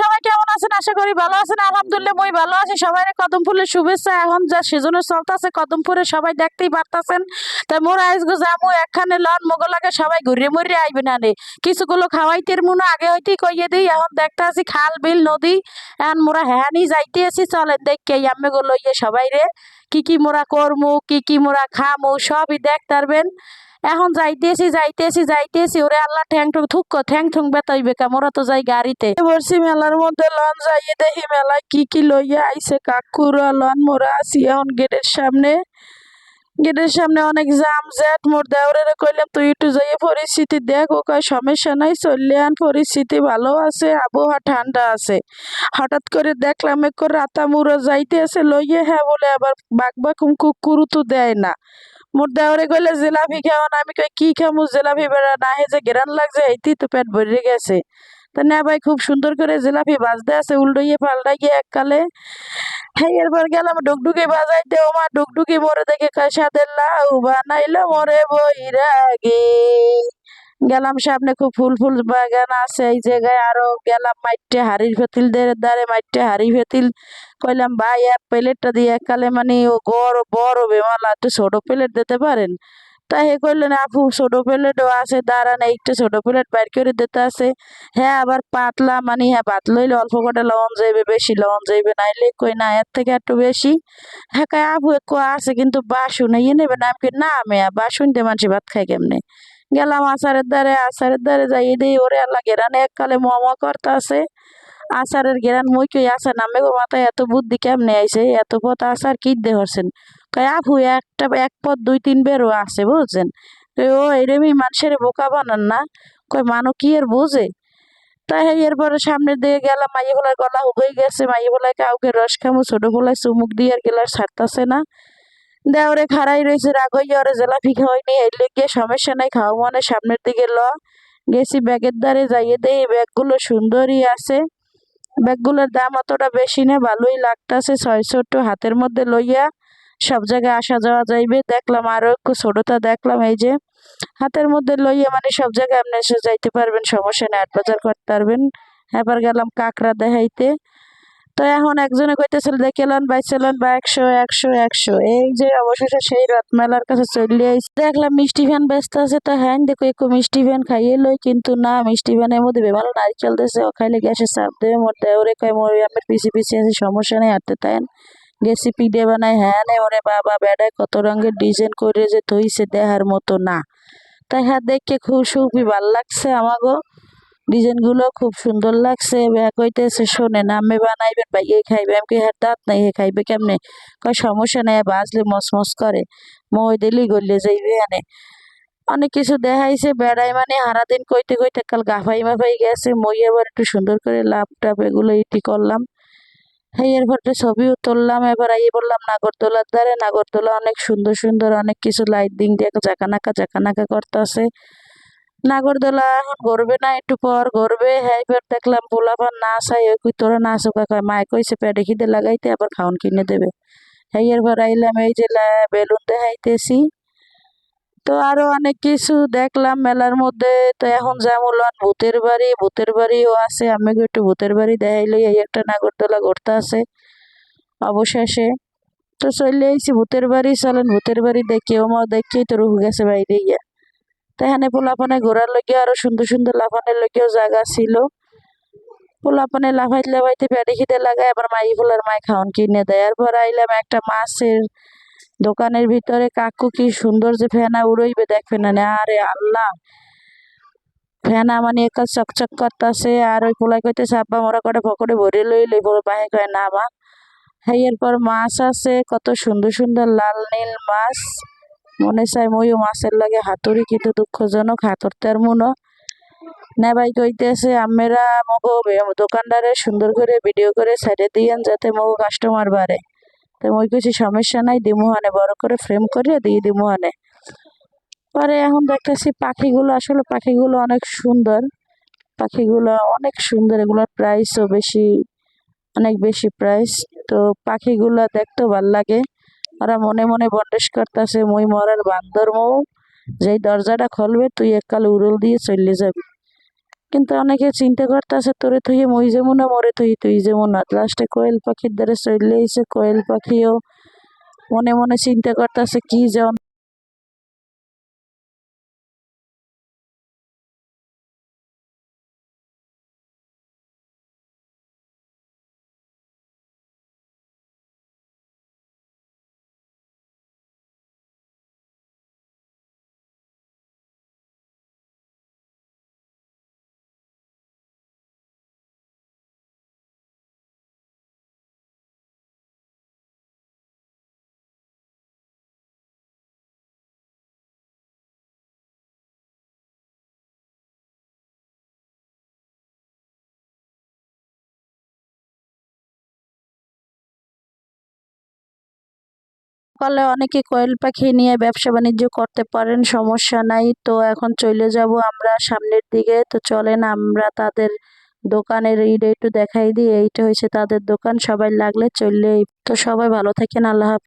সবাই কেমন আছেন? আশা করি ভালো আছেন। ভালো আছি। সবাই কদম ফুলের শুভেচ্ছা। এখন যা সবাই পারতাছেন। লন মোগলাকে সবাই আইবে না কিছুগুলো খাওয়াইতে মুনো আগে হইতেই কইয়ে দিই, এখন দেখতে আছি খাল, বিল, নদী। এখন মোরা হ্যানি যাইতে আছি, চলেন দেখকে আম্মে গুলো ইয়ে সবাই রে। কি কি মোরা করমু, কি কি মোরা খামু, সবই দেখতে পারবেন। এখন যাইতেছি যাইতেছি যাইতেছি। ওরে আল্লাহ, ঠ্যাং ঠুং থুক ঠ্যাং ঠুং বেতাইবে কামরা তো যাই গাড়িতে। বলছি, মেলার মধ্যে লন যাইয়ে দেখি, মেলায় কি কি লইয়া আইছে। কাকুরা লন, মোরা আছি এখন গেটের সামনে। গেটের সামনে অনেক জাম জেট মোর দেওরে কইলাম, তুই একটু যাইয়ে পরিস্থিতি দেখ, ও কয়, সমস্যা নাই, চললে আন, পরিস্থিতি ভালো আছে, আবহাওয়া ঠান্ডা আছে। হঠাৎ করে দেখলাম, এক রাতা মুড়ো যাইতে আছে লইয়ে হ্যাঁ বলে আবার বাঘ বাকুম কুকুরু তো দেয় না। মোর দেওয়ারে কইলে জিলাপি খাও না, আমি কই কি খামু জিলাপি বেড়া না হে যে গেরান লাগছে এইটি তো পেট ভরে গেছে। তা না ভাই খুব সুন্দর করে জিলাপি বাজতে আছে উল্টোইয়ে পাল্টাইয়ে এককালে। হ্যাঁ এরপর গেলাম, ডুগডুগি বাজাইতে, ওমা ডুকডুকি মরে দেখে কাসাদের লাউ বানাইলো মরে বইরাগে গেলাম সামনে খুব ফুল ফুল বাগান আছে, এই জায়গায় আরও গেলাম মাইটে হাড়ির ফেতিল দ্বারে, মাইটে হাড়ি ফেতিল। কইলাম, ভাই, এক প্লেটটা দিয়ে এককালে মানে ও বড় বড় বেমালা, একটু ছোট প্লেট দিতে পারেন? তা হে করলেন আপু, ছোট প্লেটও আছে, দাঁড়ান, একটু ছোট প্লেট বাইর করে দিতে আছে। হ্যাঁ আবার পাতলা মানে হ্যাঁ ভাত লইলে অল্প কটা লবণ যাইবে, বেশি লবণ যাইবে, নাইলে কই না, এর থেকে একটু বেশি। হ্যাঁ আপু একটু আছে, কিন্তু বাসন ইয়ে নেবে না আমি না, মেয়া, বাসন দিয়ে মানুষ ভাত খাই কেমনে? গেলাম আচারের দ্বারে আচারের দ্বারে যাই দিই, ওরে আল্লাহ গেরানে এককালে মোমো করতে আছে আচারের গেরান মুই কই আচার নামে গো মাথায় এত বুদ্ধি কেমনে আইছে, এত পথ আচার কি দিয়ে হরছেন কয়, আপু, একটা, এক পথ দুই তিন বেরও আছে, বুঝছেন? ও এরমই মানুষের বোকা বানান না? কই মানু কি আর বোঝে? তাই এরপরে সামনের দিকে গেলাম, মাইয়ে ফোলার গলা হুগই গেছে, মাইয়ে ফোলায় কাউকে রস খামু, ছোট ফোলায় চুমুক দিয়ে আর গেলার ছাড়তাছে না। দেওরে খাড়াই রয়েছে, রাগ হইয়া ওরে জেলাপি খাওয়াইনি এই লেগে সমস্যা নাই, খাওয়া মানে সামনের দিকে ল। গেছি ব্যাগের দ্বারে যাইয়ে দেই ব্যাগগুলো সুন্দরই আছে। ব্যাগগুলোর দাম অতটা বেশি না, ভালোই লাগতাছে, ছয়শো একটু হাতের মধ্যে লইয়া সব জায়গায় আসা যাওয়া যাইবে। দেখলাম আরও একটু ছোটটা দেখলাম, এই যে হাতের মধ্যে লইয়া মানে সব জায়গায় আপনি এসে যাইতে পারবেন, সমস্যা নেই, হাট বাজার করতে পারবেন। এবার গেলাম কাঁকড়া দেখাইতে। তো এখন একজনে কইতেছিল দেখেলেন বাইছিলেন বা একশো একশো একশো। এই যে অবশেষে সেই রথ মেলার কাছে চলে আইসি দেখলাম মিষ্টি ভ্যান ব্যস্ত আছে, তো হ্যাঁ দেখো, একটু মিষ্টি ভ্যান খাইয়ে লই, কিন্তু না, মিষ্টি ভ্যানের মধ্যে বেমালো নারকেল দিয়েছে ও খাইলে গ্যাসে চাপ দেবে মোর দেওরে কয়, মোর আমার পিছি পিছি আছে, সমস্যা নেই হাঁটতে তাই গেছি পিঠে বানাই হ্যাঁ নে, ওরে বাবা, বেড়ায় কত রঙের ডিজাইন করে যে ধইছে দেহার মতো না। তাই হ্যাঁ দেখে খুব খুবই ভালো লাগছে আমাগো। ডিজাইনগুলো খুব সুন্দর লাগছে। ব্যাগ হইতেছে শোনে নামে বানাইবেন ভাই এ খাইবে? আমি হ্যাঁ দাঁত নাই? হে খাইবে কেমনে? কয়, সমস্যা নেই বাজলে মসমস করে। মই দিলি গলে যাইবে আনে অনেক কিছু দেখাইছে বেড়াই মানে হারাদিন কইতে কইতে কাল গাফাই মাফাই গেছে। মই এবার একটু সুন্দর করে লাভ টাপ এগুলো ইটি করলাম। হ্যাঁ এরপরে ছবিও তুললাম, এবার আই বললাম, নাগরদোলার দ্বারে নাগরদোলা অনেক সুন্দর সুন্দর, অনেক কিছু লাইট দিয়ে জাকানাকা জাকানাকা করতেছে। নাগরদোলা, এখন গড়বে না, একটু পর গড়বে হ্যাঁ এবার দেখলাম পোলাপান না চাই ওই কই তোরা না আসো কয় মায় কইছে পেটে খিদে লাগাইতে, আবার খাওন কিনে দেবে। হ্যাঁ এরপর আইলাম, এই যে বেলুন দেখাইতেছি। তো আরও অনেক কিছু দেখলাম মেলার মধ্যে। তো এখন যেমন ভূতের বাড়ি, ভূতের বাড়িও আছে আমি একটু ভূতের বাড়ি দেখাইলে এই একটা নাগরদোলা ঘুরতে আছে, অবশেষে। তো চলে আইছি ভূতের বাড়ি, চলেন ভূতের বাড়ি দেখি ও মা দেখি, তো রুহ গেছে বাইরে গিয়া। তো এখানে পোলাপানে ঘোরার লগে আরও সুন্দর সুন্দর লাফানের লগেও জায়গা ছিল। পোলাপানে লাফাইতে লাফাইতে পেটে খিদে লাগায় আবার মাই ফুলার মাই খাওন কিনে দেয়। এরপর আইলাম একটা মাছের দোকানের ভিতরে, কাকু, কি সুন্দর যে ফেনা উড়ইবে দেখবেন না। আরে আল্লাহ, ফেনা মানে একা চকচক করতেছে। আর ওই পোলাই কইতে আব্বা মোরা করে পকড়ে ভরে লইলে বড় বাহে কয় না মা। হ্যাঁ এরপর মাছ আছে, কত সুন্দর সুন্দর লাল নীল মাছ। মনে চাই মইও মাছের লাগে হাতুড়ি, কিন্তু দুঃখজনক হাতরতে আর মনো নেবাই কইতেছে আমেরা মগো দোকানদারে সুন্দর করে ভিডিও করে সাইডে দিয়েন যাতে মগো কাস্টমার বাড়ে। তো মই কিছু সমস্যা নাই দিমুহানে বড় করে ফ্রেম করে দিয়ে দিমুহানে পরে এখন দেখতেছি পাখিগুলো, আসলে পাখিগুলো অনেক সুন্দর। পাখিগুলো অনেক সুন্দর, এগুলোর প্রাইসও বেশি, অনেক বেশি প্রাইস তো পাখিগুলো দেখতেও ভালো লাগে। ওরা মনে মনে বন্ডেস করতেছে, মুই মরার বান্দর মৌ যেই দরজাটা খুলবে, তুই এককাল উড়ুল দিয়ে চললে যাবি। কিন্তু অনেকে চিন্তা করতেছে, তোরে তুই মই যেমন না, মরে তুই তুই যেমন না। লাস্টে কোয়েল পাখির দ্বারা চলে এসে কোয়েল পাখিও মনে মনে চিন্তা করতেছে, কি যেন সকালে অনেকে কয়েল পাখি নিয়ে ব্যবসা বাণিজ্য করতে পারেন, সমস্যা নাই। তো এখন চলে যাব আমরা সামনের দিকে। তো চলেন আমরা তাদের দোকানের এইটা একটু দেখাই দিই। এইটা হয়েছে তাদের দোকান। সবাই লাগলে চললে তো সবাই ভালো থাকেন। আল্লাহ